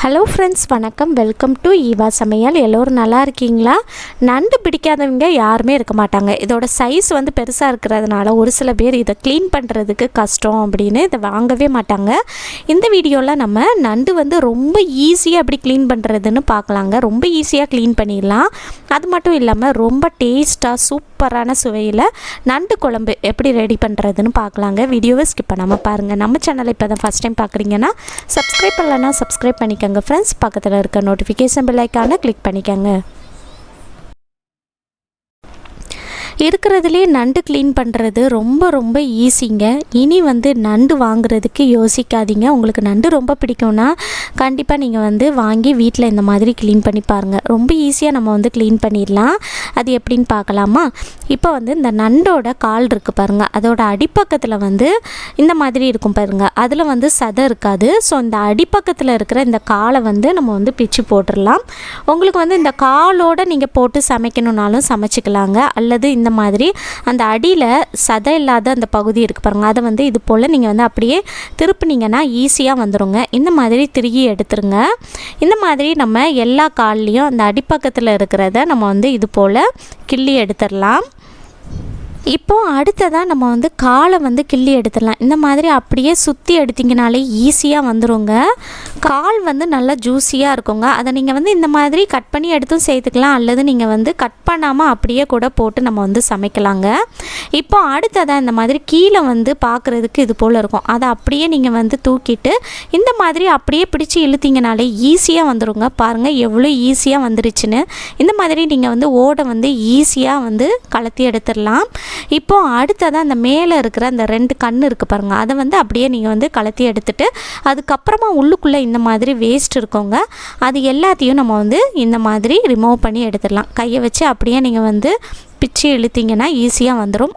Hello friends வணக்கம். Welcome to Eva சமையல் எல்லோரும் நல்லா இருக்கீங்களா? நண்டு பிடிக்காதவங்க யாருமே இருக்க மாட்டாங்க. இதோட சைஸ் வந்து பெருசாக இருக்கிறதுனால ஒரு சில பேர் இதை க்ளீன் பண்ணுறதுக்கு கஷ்டம் அப்படின்னு இதை வாங்கவே மாட்டாங்க. இந்த வீடியோவில் நம்ம நண்டு வந்து ரொம்ப ஈஸியாக எப்படி க்ளீன் பண்ணுறதுன்னு பார்க்கலாங்க. ரொம்ப ஈஸியாக க்ளீன் பண்ணிடலாம். அது மட்டும் இல்லாமல் ரொம்ப டேஸ்ட்டாக சூப்பரான சுவையில் நண்டு குழம்பு எப்படி ரெடி பண்ணுறதுன்னு பார்க்கலாங்க. வீடியோவை ஸ்கிப் பண்ணாமல் பாருங்கள் நம்ம சேனலை இப்போ தான் ஃபஸ்ட் டைம் பார்க்குறீங்கன்னா சப்ஸ்கிரைப் பண்ணலன்னா சப்ஸ்கிரைப் பண்ணிக்கோங்க. ஃப்ரெண்ட்ஸ் பக்கத்தில் இருக்க நோட்டிஃபிகேஷன் பெல் ஐக்கானை கிளிக் பண்ணிக்கோங்க. இருக்கிறதுலே நண்டு க்ளீன் பண்ணுறது ரொம்ப ரொம்ப ஈஸிங்க இனி வந்து நண்டு வாங்குறதுக்கு யோசிக்காதீங்க. உங்களுக்கு நண்டு ரொம்ப பிடிக்கும்னா கண்டிப்பாக நீங்கள் வந்து வாங்கி வீட்டில் இந்த மாதிரி க்ளீன் பண்ணி பாருங்கள் ரொம்ப ஈஸியாக நம்ம வந்து க்ளீன் பண்ணிடலாம். அது எப்படின்னு பார்க்கலாமா? இப்போ வந்து இந்த நண்டோட கால் இருக்குது பாருங்கள் அதோட அடிப்பக்கத்தில் வந்து இந்த மாதிரி இருக்கும் பாருங்கள் அதில் வந்து சதை இருக்காது. ஸோ இந்த அடிப்பக்கத்தில் இருக்கிற இந்த காலை வந்து நம்ம வந்து பிச்சு போட்டுடலாம். உங்களுக்கு வந்து இந்த காலோட நீங்கள் போட்டு சமைக்கணுன்னாலும் சமைச்சிக்கலாங்க. அல்லது இந்த இந்த மாதிரி அந்த அடியில் சதை இல்லாத அந்த பகுதி இருக்குது பாருங்கள் அதை வந்து இது போல் நீங்கள் வந்து அப்படியே திருப்புனீங்கன்னா ஈஸியாக வந்துடுங்க இந்த மாதிரி திருகி எடுத்துருங்க. இந்த மாதிரி நம்ம எல்லா கால்லையும் அந்த அடிப்பக்கத்தில் இருக்கிறத நம்ம வந்து இது போல் கிள்ளி எடுத்துடலாம் இப்போ அடுத்ததாக நம்ம வந்து காலை வந்து கிள்ளி எடுத்துடலாம். இந்த மாதிரி அப்படியே சுற்றி எடுத்திங்கனாலே ஈஸியாக வந்துருங்க. கால் வந்து நல்லா ஜூஸியாக இருக்குங்க. அதை நீங்கள் வந்து இந்த மாதிரி கட் பண்ணி எடுத்தும் சேர்த்துக்கலாம். அல்லது நீங்கள் வந்து கட் பண்ணாமல் அப்படியே கூட போட்டு நம்ம வந்து சமைக்கலாங்க. இப்போ அடுத்ததாக இந்த மாதிரி கீழே வந்து பார்க்குறதுக்கு இது போல் இருக்கும். அதை அப்படியே நீங்கள் வந்து தூக்கிட்டு இந்த மாதிரி அப்படியே பிடிச்சி இழுத்திங்கனாலே ஈஸியாக வந்துருங்க. பாருங்கள் எவ்வளோ ஈஸியாக வந்துருச்சுன்னு. இந்த மாதிரி நீங்கள் வந்து ஓடை வந்து ஈஸியாக வந்து கலத்தி எடுத்துடலாம். இப்போ அடுத்ததாக அந்த மேலே இருக்கிற அந்த ரெண்டு கண் இருக்குது பாருங்கள் அதை வந்து அப்படியே நீங்கள் வந்து கலத்தி எடுத்துட்டு அதுக்கப்புறமா உள்ளுக்குள்ளே இந்த மாதிரி வேஸ்ட் இருக்கோங்க. அது எல்லாத்தையும் நம்ம வந்து இந்த மாதிரி ரிமூவ் பண்ணி எடுத்துடலாம். கையை வச்சு அப்படியே நீங்கள் வந்து பிச்சு இழுத்தீங்கன்னா ஈஸியாக வந்துடும்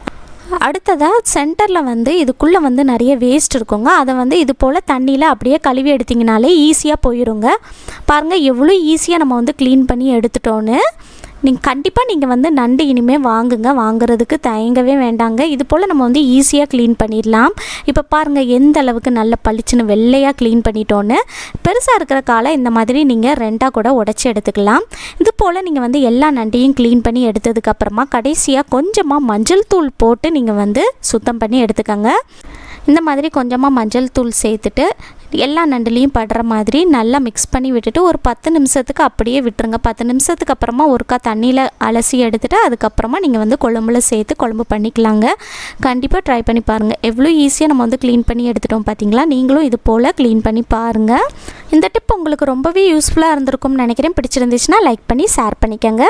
அடுத்ததாக சென்டரில் வந்து இதுக்குள்ளே வந்து நிறைய வேஸ்ட் இருக்குங்க. அதை வந்து இது போல் தண்ணியில் அப்படியே கழுவி எடுத்திங்கனாலே ஈஸியாக போயிடுங்க பாருங்கள் எவ்வளோ ஈஸியாக நம்ம வந்து க்ளீன் பண்ணி எடுத்துட்டோன்னு. நீங்கள் கண்டிப்பாக நீங்கள் வந்து நண்டு இனிமேல் வாங்குங்க. வாங்குறதுக்கு தயங்கவே வேண்டாங்க. இது போல் நம்ம வந்து ஈஸியாக க்ளீன் பண்ணிடலாம். இப்போ பாருங்கள் எந்த அளவுக்கு நல்ல பளிச்சுன்னு வெள்ளையாக க்ளீன் பண்ணிட்டோன்னு. பெருசாக இருக்கிற காலை இந்த மாதிரி நீங்கள் ரெண்டாக கூட உடச்சி எடுத்துக்கலாம். இது போல் நீங்கள் வந்து எல்லா நண்டையும் க்ளீன் பண்ணி எடுத்ததுக்கப்புறமா கடைசியாக கொஞ்சமாக மஞ்சள் தூள் போட்டு நீங்கள் வந்து சுத்தம் பண்ணி எடுத்துக்கோங்க. இந்த மாதிரி கொஞ்சமாக மஞ்சள் தூள் சேர்த்துட்டு எல்லா நண்டுலேயும் படுற மாதிரி நல்லா மிக்ஸ் பண்ணி விட்டுட்டு ஒரு பத்து நிமிஷத்துக்கு அப்படியே விட்டுருங்க. பத்து நிமிஷத்துக்கு அப்புறமா ஒருக்கா தண்ணியில் அலசி எடுத்துகிட்டு அதுக்கப்புறமா நீங்கள் வந்து குழம்புல சேர்த்து குழம்பு பண்ணிக்கலாங்க. கண்டிப்பாக ட்ரை பண்ணி பாருங்கள் எவ்வளோ ஈஸியாக நம்ம வந்து க்ளீன் பண்ணி எடுத்துட்டோம் பார்த்தீங்களா நீங்களும் இது போல் க்ளீன் பண்ணி பாருங்கள் இந்த டிப் உங்களுக்கு ரொம்பவே யூஸ்ஃபுல்லாக இருந்திருக்கும்னு நினைக்கிறேன். பிடிச்சிருந்துச்சுன்னா லைக் பண்ணி ஷேர் பண்ணிக்கோங்க.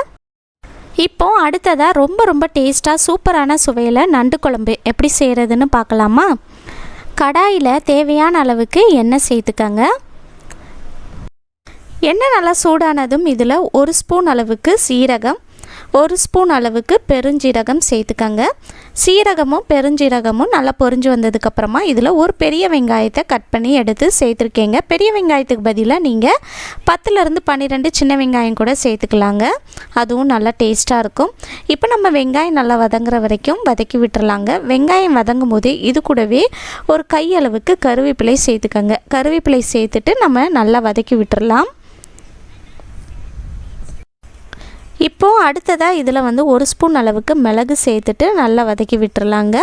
இப்போ அடுத்ததாக ரொம்ப ரொம்ப டேஸ்ட்டாக சூப்பரான சுவையில் நண்டு குழம்பு எப்படி செய்கிறதுன்னு பார்க்கலாமா கடாயில் தேவையான அளவுக்கு எண்ணெய் சேர்த்துக்கங்க. எண்ணெய் நல்லா சூடானதும் இதில் ஒரு ஸ்பூன் அளவுக்கு சீரகம் ஒரு ஸ்பூன் அளவுக்கு பெருஞ்சீரகம் சேர்த்துக்கங்க. சீரகமும் பெருஞ்சீரகமும் நல்லா பொரிஞ்சு வந்ததுக்கப்புறமா இதில் ஒரு பெரிய வெங்காயத்தை கட் பண்ணி எடுத்து சேர்த்துருக்கீங்க. பெரிய வெங்காயத்துக்கு பதிலாக நீங்கள் பத்துலேருந்து பன்னிரெண்டு சின்ன வெங்காயம் கூட சேர்த்துக்கலாங்க. அதுவும் நல்லா டேஸ்ட்டாக இருக்கும். இப்போ நம்ம வெங்காயம் நல்லா வதங்குற வரைக்கும் வதக்கி விட்டுறலாங்க. வெங்காயம் வதங்கும் போது இது கூடவே ஒரு கையளவுக்கு கருவேப்பிலை சேர்த்துக்கங்க. கருவேப்பிலை சேர்த்துட்டு நம்ம நல்லா வதக்கி விட்டுறலாம். இப்போது அடுத்ததாக இதில் வந்து ஒரு ஸ்பூன் அளவுக்கு மிளகு சேர்த்துட்டு நல்லா வதக்கி விட்டுறலாங்க.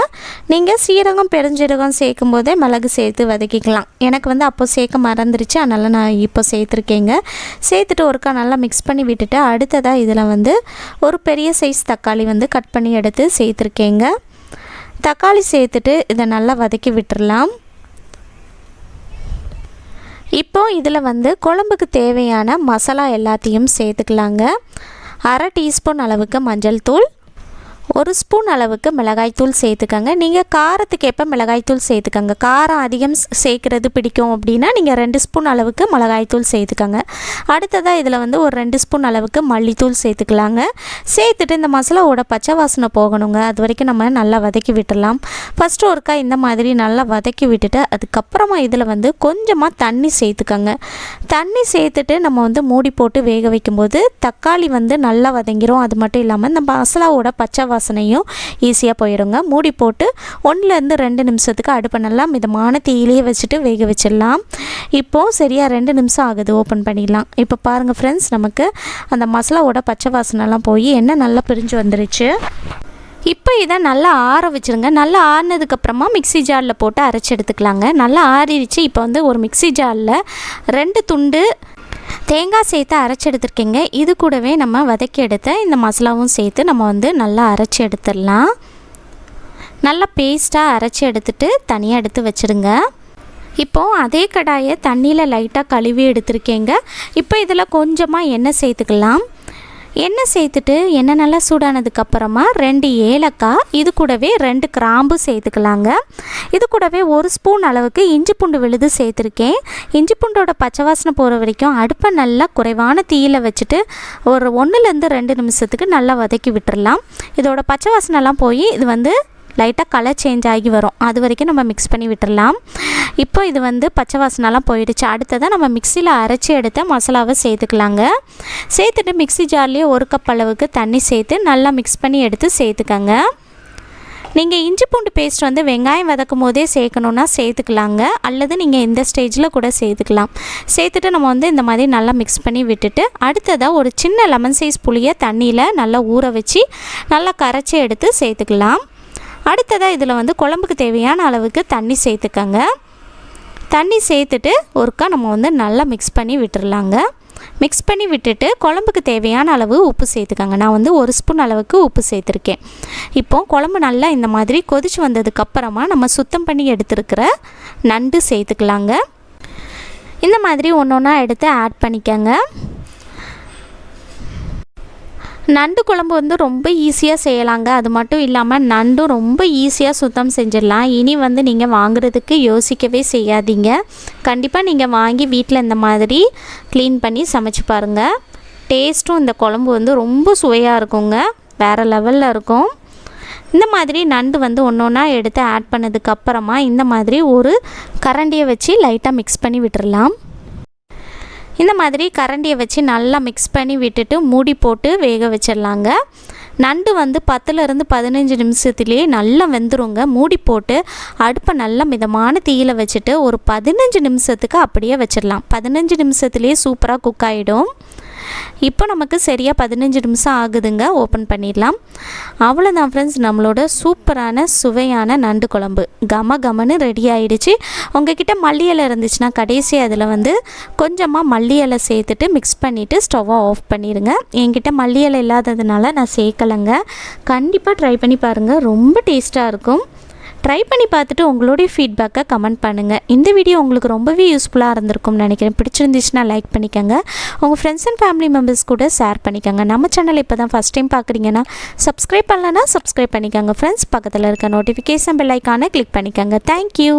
நீங்கள் சீரகம் பெருஞ்சீரகம் சேர்க்கும் போதே மிளகு சேர்த்து வதக்கிக்கலாம். எனக்கு வந்து அப்போ சேர்க்க மறந்துருச்சு. அதனால் நான் இப்போ சேர்த்துருக்கேங்க. சேர்த்துட்டு ஒருக்கா நல்லா மிக்ஸ் பண்ணி விட்டுட்டு அடுத்ததாக இதில் வந்து ஒரு பெரிய சைஸ் தக்காளி வந்து கட் பண்ணி எடுத்து சேர்த்துருக்கேங்க. தக்காளி சேர்த்துட்டு இதை நல்லா வதக்கி விட்டுடலாம் இப்போ இதில் வந்து குழம்புக்கு தேவையான மசாலா எல்லாத்தையும் சேர்த்துக்கலாங்க. அரை டீஸ்பூன் அளவுக்கு மஞ்சள் தூள் ஒரு ஸ்பூன் அளவுக்கு மிளகாய்த்தூள் சேர்த்துக்கங்க. நீங்கள் காரத்துக்கு ஏற்ப மிளகாய்த்தூள் சேர்த்துக்கங்க. காரம் அதிகம் சேர்க்குறது பிடிக்கும் அப்படின்னா நீங்கள் ரெண்டு ஸ்பூன் அளவுக்கு மிளகாய்த்தூள் சேர்த்துக்கங்க. அடுத்ததாக இதில் வந்து ஒரு ரெண்டு ஸ்பூன் அளவுக்கு மல்லித்தூள் சேர்த்துக்கலாங்க. சேர்த்துட்டு இந்த மசாலாவோட பச்சை வாசனை போகணுங்க. அது வரைக்கும் நம்ம நல்லா வதக்கி விட்டுடலாம். ஃபஸ்ட்டு ஒருக்கா இந்த மாதிரி நல்லா வதக்கி விட்டுட்டு அதுக்கப்புறமா இதில் வந்து கொஞ்சமாக தண்ணி சேர்த்துக்கங்க. தண்ணி சேர்த்துட்டு நம்ம வந்து மூடி போட்டு வேக வைக்கும்போது தக்காளி வந்து நல்லா வதங்கிரும். அது மட்டும் இல்லாமல் இந்த மசாலாவோட பச்சை வாசனையும் ஈஸியாக போயிடுங்க. மூடி போட்டு ஒன்றுலேருந்து ரெண்டு நிமிஷத்துக்கு அடுப்பை நல்லா மிதமான தீயிலேயே வச்சுட்டு வேக வச்சிடலாம். இப்போது சரியாக ரெண்டு நிமிஷம் ஆகுது ஓப்பன் பண்ணிடலாம். இப்போ பாருங்கள் ஃப்ரெண்ட்ஸ் நமக்கு அந்த மசாலாவோட பச்சை வாசனைலாம் போய் என்ன நல்லா பிரிஞ்சு வந்துருச்சு. இப்போ இதை நல்லா ஆற வச்சுருங்க. நல்லா ஆறினதுக்கப்புறமா மிக்ஸி ஜாரில் போட்டு அரைச்சி எடுத்துக்கலாங்க. நல்லா ஆறிடுச்சு. இப்போ வந்து ஒரு மிக்ஸி ஜாரில் ரெண்டு துண்டு தேங்காய் சேர்த்து அரைச்சி எடுத்துருக்கீங்க இது கூடவே நம்ம வதக்கி எடுத்த இந்த மசாலாவும் சேர்த்து நம்ம வந்து நல்லா அரைச்சி எடுத்துடலாம். நல்லா பேஸ்ட்டாக அரைச்சி எடுத்துட்டு தனியாக எடுத்து வச்சுருங்க. இப்போது அதே கடாயை தண்ணியில் லைட்டாக கழுவி எடுத்திருக்கேங்க. இப்போ இதில் கொஞ்சமாக எண்ணெய் சேர்த்துக்கலாம். எண்ணெய் சேர்த்துட்டு எண்ணெய் நல்லா சூடானதுக்கப்புறமா ரெண்டு ஏலக்காய் இது கூடவே ரெண்டு கிராம்பு சேர்த்துக்கலாங்க. இது கூடவே ஒரு ஸ்பூன் அளவுக்கு இஞ்சி பூண்டு விழுது சேர்த்துருக்கேன். இஞ்சி பூண்டோட பச்சை வாசனை போகிற வரைக்கும் அடுப்பை நல்லா குறைவான தீயில் வச்சுட்டு ஒரு ஒன்றுலேருந்து ரெண்டு நிமிஷத்துக்கு நல்லா வதக்கி விட்டுடலாம் இதோட பச்சை வாசனைலாம் போய் இது வந்து லைட்டாக கலர் சேஞ்ச் ஆகி வரும். அது வரைக்கும் நம்ம மிக்ஸ் பண்ணி விட்டுடலாம் இப்போ இது வந்து பச்சை வாசனைலாம் போயிடுச்சு. அடுத்ததாக நம்ம மிக்சியில் அரைச்சி எடுத்த மசாலாவை சேர்த்துக்கலாங்க. சேர்த்துட்டு மிக்ஸி ஜார்லேயே ஒரு கப் அளவுக்கு தண்ணி சேர்த்து நல்லா மிக்ஸ் பண்ணி எடுத்து சேர்த்துக்கங்க. நீங்கள் இஞ்சி பூண்டு பேஸ்ட் வந்து வெங்காயம் வதக்கும் போதே சேர்க்கணுன்னா சேர்த்துக்கலாங்க. அல்லது நீங்கள் இந்த ஸ்டேஜில் கூட சேர்த்துக்கலாம். சேர்த்துட்டு நம்ம வந்து இந்த மாதிரி நல்லா மிக்ஸ் பண்ணி விட்டுட்டு அடுத்ததாக ஒரு சின்ன லெமன் சைஸ் புளியை தண்ணியில் நல்லா ஊற வச்சு நல்லா கரைச்சி எடுத்து சேர்த்துக்கலாம். அடுத்ததாக இதில் வந்து குழம்புக்கு தேவையான அளவுக்கு தண்ணி சேர்த்துக்கங்க. தண்ணி சேர்த்துட்டு ஒருக்கா நம்ம வந்து நல்லா மிக்ஸ் பண்ணி விட்டுடலாங்க மிக்ஸ் பண்ணி விட்டுட்டு குழம்புக்கு தேவையான அளவு உப்பு சேர்த்துக்கோங்க. நான் வந்து ஒரு ஸ்பூன் அளவுக்கு உப்பு சேர்த்துருக்கேன். இப்போ குழம்பு நல்லா இந்த மாதிரி கொதிச்சு வந்ததுக்கப்புறமா நம்ம சுத்தம் பண்ணி எடுத்துருக்கிற நண்டு சேர்த்துக்கலாங்க. இந்த மாதிரி ஒன்று ஒன்றா எடுத்து ஆட் பண்ணிக்கோங்க. நண்டு குழம்பு வந்து ரொம்ப ஈஸியாக செய்யலாங்க. அது மட்டும் இல்லாமல் நண்டும் ரொம்ப ஈஸியாக சுத்தம் செஞ்சிடலாம். இனி வந்து நீங்கள் வாங்குறதுக்கு யோசிக்கவே செய்யாதீங்க. கண்டிப்பாக நீங்கள் வாங்கி வீட்டில் இந்த மாதிரி க்ளீன் பண்ணி சமைச்சு பாருங்கள் டேஸ்ட்டும் இந்த குழம்பு வந்து ரொம்ப சுவையாக இருக்குங்க. வேறு லெவலில் இருக்கும். இந்த மாதிரி நண்டு வந்து ஒன்று ஒன்றா எடுத்து ஆட் பண்ணதுக்கப்புறமா இந்த மாதிரி ஒரு கரண்டியை வச்சு லைட்டாக மிக்ஸ் பண்ணி விட்டுடலாம் இந்த மாதிரி கரண்டியை வச்சு நல்லா மிக்ஸ் பண்ணி விட்டுட்டு மூடி போட்டு வேக வச்சிடலாங்க. நண்டு வந்து பத்துலேருந்து பதினஞ்சு நிமிஷத்துலேயே நல்லா வெந்துருங்க. மூடி போட்டு அடுப்பை நல்லா மிதமான தீயில் வச்சுட்டு ஒரு பதினஞ்சு நிமிஷத்துக்கு அப்படியே வச்சிடலாம். பதினஞ்சு நிமிஷத்துலேயே சூப்பராக குக் ஆகிடும் இப்போ நமக்கு சரியாக பதினஞ்சு நிமிஷம் ஆகுதுங்க. ஓப்பன் பண்ணிடலாம். அவ்வளோதான் ஃப்ரெண்ட்ஸ் நம்மளோட சூப்பரான சுவையான நண்டு குழம்பு. கம கமன்னு ரெடி ஆகிடுச்சு உங்ககிட்ட மல்லி இலை இருந்துச்சுன்னா கடைசி அதில் வந்து கொஞ்சமாக மல்லி இலை சேர்த்துட்டு மிக்ஸ் பண்ணிவிட்டு ஸ்டவ்வை ஆஃப் பண்ணிடுங்க. என்கிட்ட மல்லி இலை இல்லாததுனால நான் சேர்க்கலைங்க. கண்டிப்பாக ட்ரை பண்ணி பாருங்கள் ரொம்ப டேஸ்ட்டாக இருக்கும். ட்ரை பண்ணி பார்த்துட்டு உங்களுடைய ஃபீட்பேக்கை கமெண்ட் பண்ணுங்கள் இந்த வீடியோ உங்களுக்கு ரொம்பவே யூஸ்ஃபுல்லாக இருந்திருக்கும்னு நினைக்கிறேன். பிடிச்சிருந்துச்சுன்னா லைக் பண்ணிக்கோங்க. உங்கள் ஃப்ரெண்ட்ஸ் அண்ட் ஃபேமிலி மெம்பர்ஸ் கூட ஷேர் பண்ணிக்கோங்க. நம்ம சேனல் இப்போ தான் ஃபஸ்ட் டைம் பார்க்குறீங்கன்னா சப்ஸ்கிரைப் பண்ணலன்னா சப்ஸ்கிரைப் பண்ணிக்கோங்க. ஃப்ரெண்ட்ஸ் பக்கத்தில் இருக்க நோட்டிஃபிகேஷன் பெல் ஐக்கானை கிளிக் பண்ணிக்கோங்க. Thank you